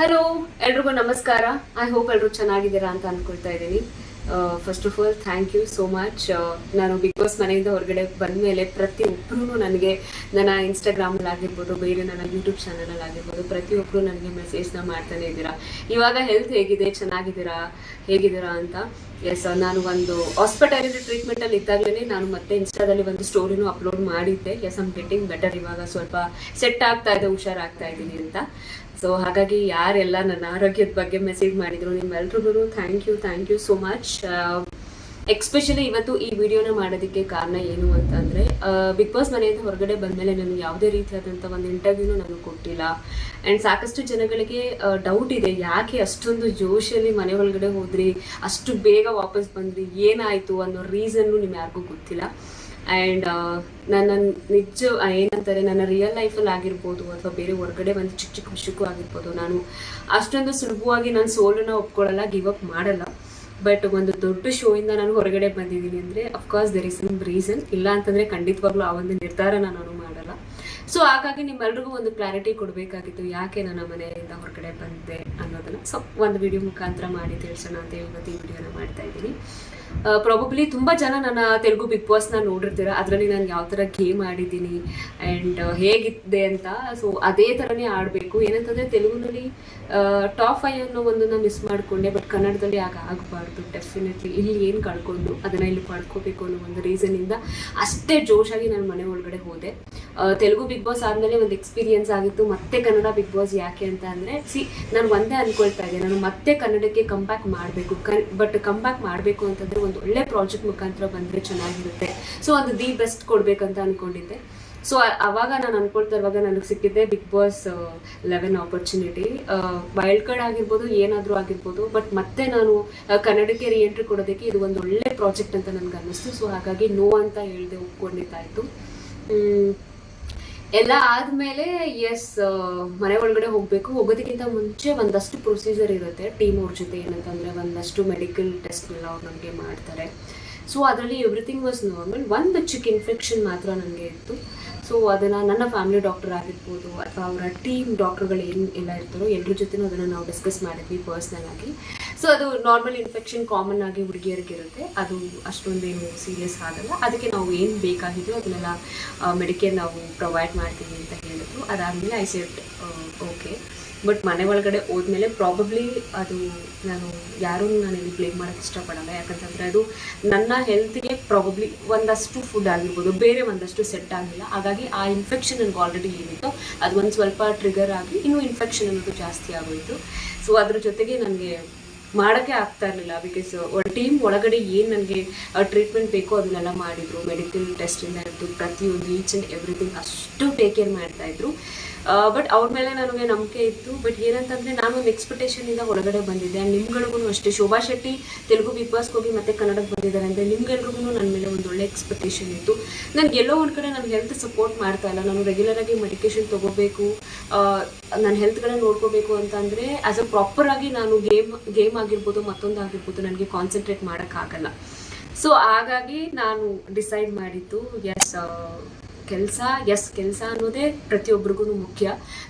Hello ಎಲ್ರಿಗೂ ನಮಸ್ಕಾರ. I hope ಎಲ್ಲರೂ ಚೆನ್ನಾಗಿದ್ದೀರಾ ಅಂತ ಅನ್ಕೊಳ್ತಾ ಇದ್ದೀನಿ. First of all thank you so much ನಾನು ಬಿಗ್ ಬಾಸ್ ಮನೆಯಿಂದ ಹೊರಗಡೆ ಬಂದಮೇಲೆ ಪ್ರತಿಯೊಬ್ಬರೂ ನನಗೆ ನನ್ನ ಇನ್ಸ್ಟಾಗ್ರಾಮಲ್ಲಿ ಆಗಿರ್ಬೋದು, ಬೇರೆ ನನ್ನ ಯೂಟ್ಯೂಬ್ ಚಾನಲಲ್ಲಿ ಆಗಿರ್ಬೋದು ಪ್ರತಿಯೊಬ್ಬರು ನನಗೆ ಮೆಸೇಜ್ನ ಮಾಡ್ತಾನೆ ಇದ್ದೀರಾ. ಇವಾಗ ಹೆಲ್ತ್ ಹೇಗಿದೆ, ಚೆನ್ನಾಗಿದ್ದೀರಾ, ಹೇಗಿದ್ದೀರಾ ಅಂತ? ಎಸ್ ನಾನು ಒಂದು ಹಾಸ್ಪಿಟಲಿನ ಟ್ರೀಟ್ಮೆಂಟ್ ಅಲ್ಲಿ ಇದ್ದಾಗಲೇ ನಾನು ಮತ್ತೆ ಇನ್ಸ್ಟಾದಲ್ಲಿ ಒಂದು ಸ್ಟೋರಿನೂ ಅಪ್ಲೋಡ್ ಮಾಡಿದ್ದೆ. ಎಸ್ ಆಮ್ ಗೆಟಿಂಗ್ ಬೆಟರ್ ಇವಾಗ. ಸ್ವಲ್ಪ ಸೆಟ್ ಆಗ್ತಾ ಇದೆ, ಹುಷಾರಾಗ್ತಾ ಇದ್ದೀನಿ ಅಂತ. ಸೊ ಹಾಗಾಗಿ ಯಾರೆಲ್ಲ ನನ್ನ ಆರೋಗ್ಯದ ಬಗ್ಗೆ ಮೆಸೇಜ್ ಮಾಡಿದ್ರು, ನಿಮ್ಮೆಲ್ರಿಗೂ thank you thank you so much especially ಇವತ್ತು ಈ ವಿಡಿಯೋನ ಮಾಡೋದಕ್ಕೆ ಕಾರಣ ಏನು ಅಂತಂದರೆ ಬಿಗ್ ಬಾಸ್ ಮನೆಯಿಂದ ಹೊರಗಡೆ ಬಂದಮೇಲೆ ನಾನು ಯಾವುದೇ ರೀತಿಯಾದಂಥ ಒಂದು ಇಂಟರ್ವ್ಯೂನು ನಾನು ಕೊಟ್ಟಿಲ್ಲ. ಆ್ಯಂಡ್ ಸಾಕಷ್ಟು ಜನಗಳಿಗೆ ಡೌಟ್ ಇದೆ, ಯಾಕೆ ಅಷ್ಟೊಂದು ಜೋಶಲ್ಲಿ ಮನೆ ಒಳಗಡೆ ಹೋದ್ರಿ, ಅಷ್ಟು ಬೇಗ ವಾಪಸ್ ಬಂದ್ರಿ, ಏನಾಯಿತು ಅನ್ನೋ ರೀಸನ್ನು ನಿಮ್ಗೆ ಯಾರಿಗೂ ಗೊತ್ತಿಲ್ಲ. ಆ್ಯಂಡ್ ನನ್ನ ನಿಜ ಏನಂತಾರೆ, ನನ್ನ ರಿಯಲ್ ಲೈಫಲ್ಲಿ ಆಗಿರ್ಬೋದು ಅಥವಾ ಬೇರೆ ಹೊರಗಡೆ ಒಂದು ಚಿಕ್ಕ ಚಿಕ್ಕ ವಿಷಯಕ್ಕೂ ಆಗಿರ್ಬೋದು, ನಾನು ಅಷ್ಟೊಂದು ಸುಲಭವಾಗಿ ನಾನು ಸೋಲನ್ನ ಒಪ್ಕೊಳ್ಳಲ್ಲ ಗಿವ್ ಅಪ್ ಮಾಡಲ್ಲ. ಬಟ್ ಒಂದು ದೊಡ್ಡ ಶೋ ಇಂದ ನಾನು ಹೊರಗಡೆ ಬಂದಿದ್ದೀನಿ ಅಂದರೆ of course there is some reason ಇಲ್ಲ ಅಂತಂದರೆ ಖಂಡಿತವಾಗ್ಲೂ ಆ ಒಂದು ನಿರ್ಧಾರ ನಾನು ಮಾಡಲ್ಲ. ಸೊ ಹಾಗಾಗಿ ನಿಮ್ಮೆಲ್ರಿಗೂ ಒಂದು ಕ್ಲಾರಿಟಿ ಕೊಡಬೇಕಾಗಿತ್ತು, ಯಾಕೆ ನನ್ನ ಮನೆಯಿಂದ ಹೊರಗಡೆ ಬಂದೆ ಅನ್ನೋದನ್ನು. ಸೊ ಒಂದು ವಿಡಿಯೋ ಮುಖಾಂತರ ಮಾಡಿ, ತಿಳಿಸೋಣ ಅಂತ ಇವತ್ತು ಈ ವಿಡಿಯೋನ ಮಾಡ್ತಾ ಇದ್ದೀನಿ. ಪ್ರಾಬಬ್ಲಿ ತುಂಬ ಜನ ನನ್ನ ತೆಲುಗು ಬಿಗ್ ಬಾಸ್ನ ನೋಡಿರ್ತೀರ. ಅದರಲ್ಲಿ ನಾನು ಯಾವ ಥರ ಗೇಮ್ ಆಡಿದ್ದೀನಿ ಆ್ಯಂಡ್ ಹೇಗಿದ್ದೆ ಅಂತ. ಸೊ ಅದೇ ಥರನೇ ಆಡಬೇಕು. ಏನಂತಂದರೆ ತೆಲುಗುನಲ್ಲಿ ಟಾಪ್ ಫೈವ್ ಅನ್ನೋ ನಾನು ಮಿಸ್ ಮಾಡಿಕೊಂಡೆ ಬಟ್ ಕನ್ನಡದಲ್ಲಿ ಆಗ ಆಗಬಾರ್ದು ಡೆಫಿನೆಟ್ಲಿ ಇಲ್ಲಿ ಏನು ಕಳ್ಕೊಂಡು ಅದನ್ನು ಇಲ್ಲಿ ಪಡ್ಕೋಬೇಕು ಅನ್ನೋ ಒಂದು ರೀಸನಿಂದ ಅಷ್ಟೇ ಜೋಶಾಗಿ ನಾನು ಮನೆ ಒಳಗಡೆ ಹೋದೆ. ತೆಲುಗು ಬಿಗ್ ಬಾಸ್ ಆದಮೇಲೆ ಒಂದು ಎಕ್ಸ್ಪೀರಿಯನ್ಸ್ ಆಗಿತ್ತು. ಮತ್ತೆ ಕನ್ನಡ ಬಿಗ್ ಬಾಸ್ ಯಾಕೆ ಅಂತ ಅಂದರೆ ಸಿ ನಾನು ಒಂದೇ ಅನ್ಕೊಳ್ತಾ ಇದ್ದೆ. ನಾನು ಮತ್ತೆ ಕನ್ನಡಕ್ಕೆ ಕಂಬ್ಯಾಕ್ ಮಾಡಬೇಕು. ಕನ್ ಬಟ್ ಕಂಬ್ಯಾಕ್ ಮಾಡಬೇಕು ಅಂತಂದರೆ ಒಂದು ಒಳ್ಳೆ ಪ್ರಾಜೆಕ್ಟ್ ಮುಖಾಂತರ ಬಂದರೆ ಚೆನ್ನಾಗಿರುತ್ತೆ. ಸೊ ಅದು ದಿ ಬೆಸ್ಟ್ ಕೊಡಬೇಕಂತ ಅಂದ್ಕೊಂಡಿದ್ದೆ ಸೊ ಅವಾಗ ನಾನು ಅನ್ಕೊಳ್ತಾ ಇರುವಾಗ ನನಗೆ ಸಿಕ್ಕಿದ್ದೆ Bigg Boss eleven opportunity wild card ಆಗಿರ್ಬೋದು, ಏನಾದರೂ ಆಗಿರ್ಬೋದು ಬಟ್ ಮತ್ತೆ ನಾನು ಕನ್ನಡಕ್ಕೆ ರಿಎಂಟ್ರಿ ಕೊಡೋದಕ್ಕೆ ಇದು ಒಂದು ಒಳ್ಳೆ ಪ್ರಾಜೆಕ್ಟ್ ಅಂತ ನನಗೆ ಅನ್ನಿಸ್ತು. ಸೊ ಹಾಗಾಗಿ ನೋ ಅಂತ ಹೇಳಿದೆ, ಒಪ್ಕೊಂಡಿದ್ದಾಯಿತು. ಎಲ್ಲ ಆದಮೇಲೆ ಎಸ್ ಮನೆ ಒಳಗಡೆ ಹೋಗಬೇಕು. ಹೋಗೋದಕ್ಕಿಂತ ಮುಂಚೆ ಒಂದಷ್ಟು ಪ್ರೊಸೀಜರ್ ಇರುತ್ತೆ. ಟೀಮ್ ಅವ್ರ ಜೊತೆ ಏನಂತಂದ್ರೆ ಒಂದಷ್ಟು ಮೆಡಿಕಲ್ ಟೆಸ್ಟ್ನೆಲ್ಲ ಅವ್ರು ನಮಗೆ ಮಾಡ್ತಾರೆ. ಸೊ ಅದರಲ್ಲಿ ಎವ್ರಿಥಿಂಗ್ ವಾಸ್ ನಾರ್ಮಲ್ ಒಂದು ಚಿಕ್ಕ ಇನ್ಫೆಕ್ಷನ್ ಮಾತ್ರ ನನಗೆ ಇತ್ತು. ಸೊ ಅದನ್ನು ನನ್ನ ಫ್ಯಾಮಿಲಿ ಡಾಕ್ಟರ್ ಆಗಿರ್ಬೋದು ಅಥವಾ ಅವರ ಟೀಮ್ ಡಾಕ್ಟರ್ಗಳು ಏನು ಎಲ್ಲ ಇರ್ತಾರೋ ಎಲ್ಲರ ಜೊತೆನೂ ಅದನ್ನು ನಾವು ಡಿಸ್ಕಸ್ ಮಾಡಿದ್ವಿ ಪರ್ಸ್ನಲ್ ಆಗಿ. ಸೊ ಅದು ನಾರ್ಮಲ್ ಇನ್ಫೆಕ್ಷನ್ ಕಾಮನ್ ಆಗಿ ಹುಡುಗಿಯರಿಗೆ ಇರುತ್ತೆ. ಅದು ಅಷ್ಟೊಂದೇನು ಸೀರಿಯಸ್ ಆಗಲ್ಲ. ಅದಕ್ಕೆ ನಾವು ಏನು ಬೇಕಾಗಿದೆಯೋ ಅದನ್ನೆಲ್ಲ ಮೆಡಿಕೇರ್ ನಾವು ಪ್ರೊವೈಡ್ ಮಾಡ್ತೀವಿ ಅಂತ ಹೇಳಿದ್ರು. ಅದಾದಮೇಲೆ ಐ ಸೆಟ್ ಓಕೆ ಬಟ್ ಮನೆ ಒಳಗಡೆ ಹೋದ್ಮೇಲೆ ಪ್ರಾಬಬ್ಲಿ ಅದು ನಾನು ಯಾರೂ ನಾನು ಇಲ್ಲಿ ಬ್ಲೇಮ್ ಮಾಡೋಕ್ಕೆ ಇಷ್ಟಪಡಲ್ಲ. ಯಾಕಂತಂದರೆ ಅದು ನನ್ನ ಹೆಲ್ತ್ಗೆ ಪ್ರಾಬಬ್ಲಿ ಒಂದಷ್ಟು ಫುಡ್ ಆಗಿರ್ಬೋದು. ಬೇರೆ ಒಂದಷ್ಟು ಸೆಟ್ ಆಗಿಲ್ಲ. ಹಾಗಾಗಿ ಆ ಇನ್ಫೆಕ್ಷನ್ ನನಗೆ ಆಲ್ರೆಡಿ ಏನಿತ್ತು ಅದು ಒಂದು ಸ್ವಲ್ಪ ಟ್ರಿಗರ್ ಆಗಿ ಇನ್ನೂ ಇನ್ಫೆಕ್ಷನ್ ಅನ್ನೋದು ಜಾಸ್ತಿ ಆಗೋಯಿತು. ಸೊ ಅದ್ರ ಜೊತೆಗೆ ನನಗೆ ಮಾಡೋಕ್ಕೆ ಆಗ್ತಾ ಇರಲಿಲ್ಲ. ಬಿಕಾಸ್ ಟೀಮ್ ಒಳಗಡೆ ಏನು ನನಗೆ ಟ್ರೀಟ್ಮೆಂಟ್ ಬೇಕೋ ಅದನ್ನೆಲ್ಲ ಮಾಡಿದರು. ಮೆಡಿಕಲ್ ಟೆಸ್ಟಿಂದ ಇರ್ತು ಪ್ರತಿಯೊಂದು ಈಚ್ ಆ್ಯಂಡ್ ಎವ್ರಿಥಿಂಗ್ ಅಷ್ಟು ಟೇಕ್ ಕೇರ್ ಮಾಡ್ತಾಯಿದ್ರು ಬಟ್ ಅವ್ರ ಮೇಲೆ ನನಗೆ ನಂಬಿಕೆ ಇತ್ತು. ಬಟ್ ಏನಂತಂದರೆ ನಾನು ಒಂದು ಎಕ್ಸ್ಪೆಕ್ಟೇಷನಿಂದ ಹೊರಗಡೆ ಬಂದಿದ್ದೆ. ಆ್ಯಂಡ್ ನಿಮ್ಗಳಿಗೂ ಅಷ್ಟೇ. ಶೋಭಾ ಶೆಟ್ಟಿ ತೆಲುಗು ಬಿಗ್ ಬಾಸ್ಗೆ ಹೋಗಿ ಮತ್ತೆ ಕನ್ನಡಕ್ಕೆ ಬಂದಿದ್ದಾರೆ ಅಂದರೆ ನಿಮ್ಗೆಲ್ರಿಗೂ ನನ್ನ ಮೇಲೆ ಒಂದು ಒಳ್ಳೆ ಎಕ್ಸ್ಪೆಕ್ಟೇಷನ್ ಇತ್ತು. ನನಗೆ ಎಲ್ಲೋ ಒಂದು ಕಡೆ ನನಗೆ ಹೆಲ್ತ್ ಸಪೋರ್ಟ್ ಮಾಡ್ತಾ ಇಲ್ಲ. ನಾನು ರೆಗ್ಯುಲರ್ ಆಗಿ ಮೆಡಿಕೇಶನ್ ತಗೋಬೇಕು ನನ್ನ ಹೆಲ್ತ್ಗಳನ್ನ ನೋಡ್ಕೋಬೇಕು ಅಂತಂದರೆ ಆ್ಯಸ್ ಅ ಪ್ರಾಪರ್ ಆಗಿ ನಾನು ಗೇಮ್ ಗೇಮ್ ಆಗಿರ್ಬೋದು, ಮತ್ತೊಂದು ಆಗಿರ್ಬೋದು ನನಗೆ ಕಾನ್ಸಂಟ್ರೇಟ್ ಮಾಡೋಕ್ಕಾಗಲ್ಲ ಸೊ ಹಾಗಾಗಿ ನಾನು ಡಿಸೈಡ್ ಮಾಡಿದ್ದು ಎಸ್ ಕೆಲಸ ಎಸ್ ಕೆಲಸ ಅನ್ನೋದೇ ಪ್ರತಿಯೊಬ್ಬರಿಗೂ ಮುಖ್ಯ.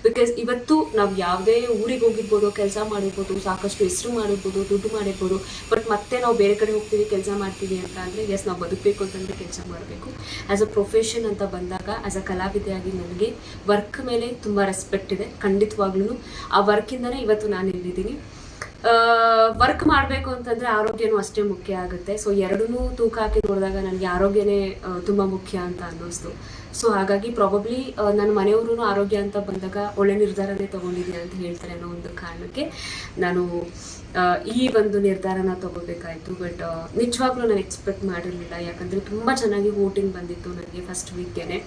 ಬಿಕಾಸ್ ಇವತ್ತು ನಾವು ಯಾವುದೇ ಊರಿಗೆ ಹೋಗಿರ್ಬೋದು, ಕೆಲಸ ಮಾಡಿರ್ಬೋದು, ಸಾಕಷ್ಟು ಹೆಸರು ಮಾಡಿರ್ಬೋದು, ದುಡ್ಡು ಮಾಡಿರ್ಬೋದು ಬಟ್ ಮತ್ತೆ ನಾವು ಬೇರೆ ಕಡೆ ಹೋಗ್ತೀವಿ, ಕೆಲಸ ಮಾಡ್ತೀವಿ ಅಂತ ಅಂದರೆ ಎಸ್ ನಾವು ಬದುಕಬೇಕು ಅಂತಂದರೆ ಕೆಲಸ ಮಾಡಬೇಕು. ಆ್ಯಸ್ ಅ ಪ್ರೊಫೆಷನ್ ಅಂತ ಬಂದಾಗ ಆ್ಯಸ್ ಅ ಕಲಾವಿದೆಯಾಗಿ ನನಗೆ ವರ್ಕ್ ಮೇಲೆ ತುಂಬ ರೆಸ್ಪೆಕ್ಟ್ ಇದೆ ಖಂಡಿತವಾಗ್ಲೂ ಆ ವರ್ಕಿಂದನೇ ಇವತ್ತು ನಾನು ಇಲ್ಲಿದ್ದೀನಿ. ವರ್ಕ್ ಮಾಡಬೇಕು ಅಂತಂದರೆ ಆರೋಗ್ಯನೂ ಅಷ್ಟೇ ಮುಖ್ಯ ಆಗುತ್ತೆ. ಸೊ ಎರಡನ್ನೂ ತೂಕ ಹಾಕಿ ನೋಡಿದಾಗ ನನಗೆ ಆರೋಗ್ಯನೇ ತುಂಬ ಮುಖ್ಯ ಅಂತ ಅನ್ನಿಸ್ತು. ಸೊ ಹಾಗಾಗಿ ಪ್ರಾಬಬ್ಲಿ ನನ್ನ ಮನೆಯವರು ಆರೋಗ್ಯ ಅಂತ ಬಂದಾಗ ಒಳ್ಳೆ ನಿರ್ಧಾರನೇ ತೊಗೊಂಡಿದ್ದೀನಿ ಅಂತ ಹೇಳ್ತಾರೆ ಅನ್ನೋ ಒಂದು ಕಾರಣಕ್ಕೆ ನಾನು ಈ ಒಂದು ನಿರ್ಧಾರನ ತಗೋಬೇಕಾಯಿತು. ಬಟ್ ನಿಜವಾಗ್ಲೂ ನಾನು ಎಕ್ಸ್ಪೆಕ್ಟ್ ಮಾಡಿರಲಿಲ್ಲ. ಯಾಕಂದರೆ ತುಂಬ ಚೆನ್ನಾಗಿ ವೋಟಿಂಗ್ ಬಂದಿತ್ತು ನನಗೆ ಫಸ್ಟ್ ವೀಕ್ಗೆನೆ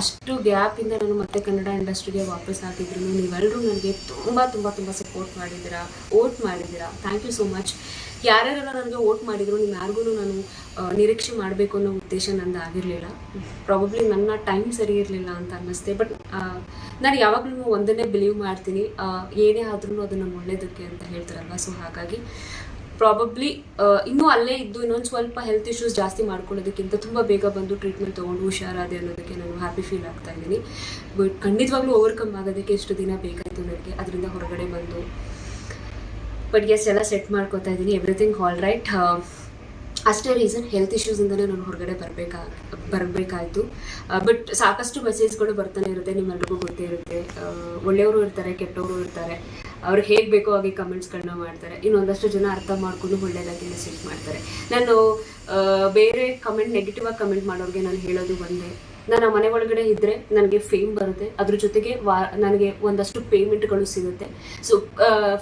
ಅಷ್ಟು ಗ್ಯಾಪಿಂದ ನಾನು ಮತ್ತೆ ಕನ್ನಡ ಇಂಡಸ್ಟ್ರಿಗೆ ವಾಪಸ್ ಹಾಕಿದ್ರು. ನೀವೆಲ್ಲರೂ ನನಗೆ ತುಂಬ ತುಂಬ ತುಂಬ ಸಪೋರ್ಟ್ ಮಾಡಿದ್ದೀರಾ ವೋಟ್ ಮಾಡಿದ್ದೀರಾ. ಥ್ಯಾಂಕ್ ಯು ಸೋ ಮಚ್ ಯಾರ್ಯಾರೆಲ್ಲ ನನಗೆ ವೋಟ್ ಮಾಡಿದ್ರು ನೀವು ಯಾರಿಗೂ ನಾನು ನಿರೀಕ್ಷೆ ಮಾಡಬೇಕು ಅನ್ನೋ ಉದ್ದೇಶ ನಂದು ಆಗಿರಲಿಲ್ಲ. ಪ್ರಾಬಬ್ಲಿ ನನ್ನ ಟೈಮ್ ಸರಿ ಇರಲಿಲ್ಲ ಅಂತ ಅನ್ನಿಸ್ತೆ. ಬಟ್ ನಾನು ಯಾವಾಗಲೂ ಒಂದನ್ನೇ ಬಿಲೀವ್ ಮಾಡ್ತೀನಿ. ಏನೇ ಆದ್ರೂ ಅದು ನಮ್ಮ ಒಳ್ಳೇದಕ್ಕೆ ಅಂತ ಹೇಳ್ತಾರಲ್ವ? ಸೊ ಹಾಗಾಗಿ ಪ್ರಾಬಬ್ಲಿ ಇನ್ನೂ ಅಲ್ಲೇ ಇದ್ದು, ಇನ್ನೊಂದು ಸ್ವಲ್ಪ ಹೆಲ್ತ್ ಇಶ್ಯೂಸ್ ಜಾಸ್ತಿ ಮಾಡ್ಕೊಳ್ಳೋದಕ್ಕಿಂತ ತುಂಬ ಬೇಗ ಬಂದು ಟ್ರೀಟ್ಮೆಂಟ್ ತೊಗೊಂಡು ಹುಷಾರಾದೆ ಅನ್ನೋದಕ್ಕೆ ನಾನು ಹ್ಯಾಪಿ ಫೀಲ್ ಆಗ್ತಾ ಇದ್ದೀನಿ. ಬಟ್ ಖಂಡಿತವಾಗ್ಲೂ ಓವರ್ಕಮ್ ಆಗೋದಕ್ಕೆ ಎಷ್ಟು ದಿನ ಬೇಕಾಯಿತು ನನಗೆ. ಅದರಿಂದ ಹೊರಗಡೆ ಬಂದು ಬಟ್ ಎಸ್ ಎಲ್ಲ ಸೆಟ್ ಮಾಡ್ಕೋತಾ ಇದ್ದೀನಿ ಎವ್ರಿಥಿಂಗ್ ಆಲ್ ರೈಟ್ ಅಷ್ಟೇ ರೀಸನ್ ಹೆಲ್ತ್ ಇಶ್ಯೂಸಿಂದಲೇ ನಾನು ಹೊರಗಡೆ ಬರಬೇಕಾ, ಬರಬೇಕಾಯಿತು. ಬಟ್ ಸಾಕಷ್ಟು ಮೆಸೇಜ್ಗಳು ಬರ್ತಾನೆ ಇರುತ್ತೆ, ನಿಮ್ಮೆಲ್ರಿಗೂ ಗೊತ್ತೇ ಇರುತ್ತೆ. ಒಳ್ಳೆಯವರು ಇರ್ತಾರೆ, ಕೆಟ್ಟವರು ಇರ್ತಾರೆ. ಅವ್ರು ಹೇಗೆ ಬೇಕೋ ಹಾಗೆ ಕಮೆಂಟ್ಸ್ಗಳನ್ನ ಮಾಡ್ತಾರೆ. ಇನ್ನೊಂದಷ್ಟು ಜನ ಅರ್ಥ ಮಾಡ್ಕೊಂಡು ಒಳ್ಳೆಯದಾಗಿ ಮೆಸೇಜ್ ಮಾಡ್ತಾರೆ. ನಾನು ಬೇರೆ ಕಮೆಂಟ್ ನೆಗೆಟಿವ್ ಆಗಿ ಕಮೆಂಟ್ ಮಾಡೋರಿಗೆ ನಾನು ಹೇಳೋದು ಒಂದೇ. ನಾನು ಮನೆ ಒಳಗಡೆ ಇದ್ದರೆ ನನಗೆ ಫೇಮ್ ಬರುತ್ತೆ. ಅದ್ರ ಜೊತೆಗೆ ನನಗೆ ಒಂದಷ್ಟು ಪೇಮೆಂಟ್ಗಳು ಸಿಗುತ್ತೆ. ಸೊ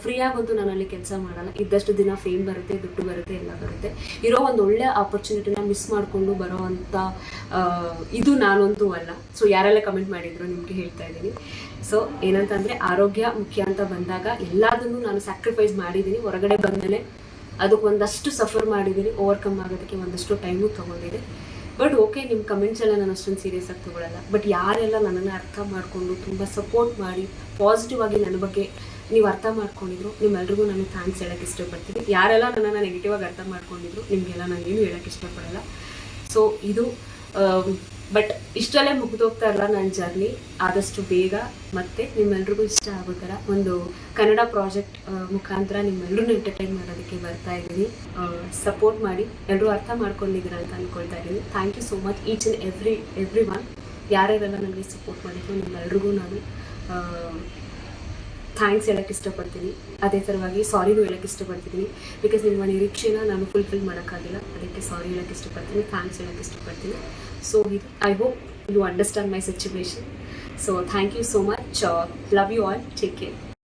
ಫ್ರೀಯಾಗಂತೂ ನಾನು ಅಲ್ಲಿ ಕೆಲಸ ಮಾಡಲ್ಲ. ಇದ್ದಷ್ಟು ದಿನ ಫೇಮ್ ಬರುತ್ತೆ, ದುಡ್ಡು ಬರುತ್ತೆ, ಎಲ್ಲ ಬರುತ್ತೆ. ಇರೋ ಒಂದು ಒಳ್ಳೆ ಆಪರ್ಚುನಿಟಿನ ಮಿಸ್ ಮಾಡಿಕೊಂಡು ಬರೋ ಅಂಥ ಇದು ನಾನಂತೂ ಅಲ್ಲ. ಸೊ ಯಾರೆಲ್ಲ ಕಮೆಂಟ್ ಮಾಡಿದ್ರು ನಿಮಗೆ ಹೇಳ್ತಾ ಇದ್ದೀನಿ. ಸೊ ಏನಂತಂದರೆ ಆರೋಗ್ಯ ಮುಖ್ಯ ಅಂತ ಬಂದಾಗ ಎಲ್ಲದನ್ನು ನಾನು ಸ್ಯಾಕ್ರಿಫೈಸ್ ಮಾಡಿದ್ದೀನಿ. ಹೊರಗಡೆ ಬಂದಮೇಲೆ ಅದಕ್ಕೆ ಒಂದಷ್ಟು ಸಫರ್ ಮಾಡಿದ್ದೀನಿ. ಓವರ್ಕಮ್ ಆಗೋದಕ್ಕೆ ಒಂದಷ್ಟು ಟೈಮು ತೊಗೊಂಡಿದೆ. ಬಟ್ ಓಕೆ ನಿಮ್ಮ ಕಮೆಂಟ್ಸ್ ಎಲ್ಲ ನಾನು ಅಷ್ಟೊಂದು ಸೀರಿಯಸ್ ಆಗಿ ತೊಗೊಳಲ್ಲ. ಬಟ್ ಯಾರೆಲ್ಲ ನನ್ನನ್ನು ಅರ್ಥ ಮಾಡಿಕೊಂಡು ತುಂಬ ಸಪೋರ್ಟ್ ಮಾಡಿ ಪಾಸಿಟಿವ್ ಆಗಿ ನನ್ನ ಬಗ್ಗೆ ನೀವು ಅರ್ಥ ಮಾಡ್ಕೊಂಡಿದ್ರು, ನಿಮ್ಮೆಲ್ರಿಗೂ ನಾನು ಥ್ಯಾಂಕ್ಸ್ ಹೇಳೋಕ್ಕೆ ಇಷ್ಟಪಡ್ತೀನಿ. ಯಾರೆಲ್ಲ ನನ್ನನ್ನು ನೆಗೆಟಿವ್ ಆಗಿ ಅರ್ಥ ಮಾಡ್ಕೊಂಡಿದ್ರು, ನಿಮಗೆಲ್ಲ ನಾನು ಏನು ಹೇಳೋಕ್ಕೆ ಇಷ್ಟಪಡಲ್ಲ. ಸೊ ಇದು ಬಟ್ ಇಷ್ಟರಲ್ಲೇ ಮುಗಿದೋಗ್ತಾ ಇರಲ್ಲ ನನ್ನ ಜರ್ನಿ ಆದಷ್ಟು ಬೇಗ ಮತ್ತೆ ನಿಮ್ಮೆಲ್ರಿಗೂ ಇಷ್ಟ ಆಗೋ ಥರ ಒಂದು ಕನ್ನಡ ಪ್ರಾಜೆಕ್ಟ್ ಮುಖಾಂತರ ನಿಮ್ಮೆಲ್ಲರೂ ಎಂಟರ್ಟೈನ್ ಮಾಡೋದಕ್ಕೆ ಬರ್ತಾ ಇದ್ದೀನಿ. ಸಪೋರ್ಟ್ ಮಾಡಿ ಎಲ್ಲರೂ ಅರ್ಥ ಮಾಡ್ಕೊಂಡಿದ್ದೀರ ಅಂತ ಅಂದ್ಕೊಳ್ತಾ ಇದ್ದೀನಿ. Thank you so much each and every every one ಯಾರ್ಯಾರೆಲ್ಲ ನನಗೆ ಸಪೋರ್ಟ್ ಮಾಡಿದ್ರು ನಿಮ್ಮೆಲ್ರಿಗೂ ನಾನು ಥ್ಯಾಂಕ್ಸ್ ಹೇಳಕ್ಕೆ ಇಷ್ಟಪಡ್ತೀನಿ. ಅದೇ ಥರವಾಗಿ ಸಾರಿನೂ ಹೇಳಕ್ಕೆ ಇಷ್ಟಪಡ್ತೀನಿ. ಬಿಕಾಸ್ ನಿಮ್ಮ ನಿರೀಕ್ಷೆನ ನಾನು ಫುಲ್ಫಿಲ್ ಮಾಡೋಕ್ಕಾಗಿಲ್ಲ. ಅದಕ್ಕೆ ಸಾರಿ ಹೇಳಕ್ಕೆ ಇಷ್ಟಪಡ್ತೀನಿ, ಥ್ಯಾಂಕ್ಸ್ ಹೇಳಕ್ಕೆ ಇಷ್ಟಪಡ್ತೀನಿ. ಸೊ ಇದು I hope you understand my situation so thank you so much love you all take care